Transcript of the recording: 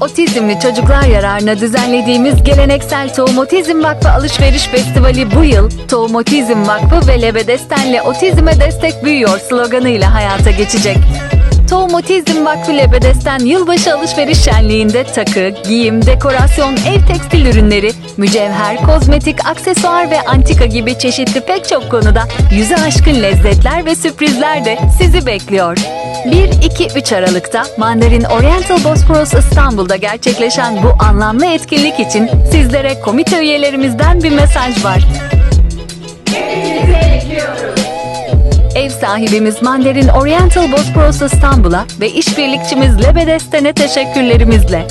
otizmli çocuklar yararına düzenlediğimiz geleneksel Tohum Otizm Vakfı Alışveriş Festivali bu yıl Tohum Otizm Vakfı ve Lebedesten'le Otizme Destek Büyüyor sloganıyla hayata geçecek. Tohum Otizm Vakfı Lebedesten yılbaşı alışveriş şenliğinde takı, giyim, dekorasyon, ev tekstil ürünleri, mücevher, kozmetik, aksesuar ve antika gibi çeşitli pek çok konuda yüze aşkın lezzetler ve sürprizler de sizi bekliyor. 1-2-3 Aralık'ta Mandarin Oriental Bosporus İstanbul'da gerçekleşen bu anlamlı etkinlik için sizlere komite üyelerimizden bir mesaj var. Ev sahibimiz Mandarin Oriental Bosporus İstanbul'a ve işbirlikçimiz Lebedesten'e teşekkürlerimizle.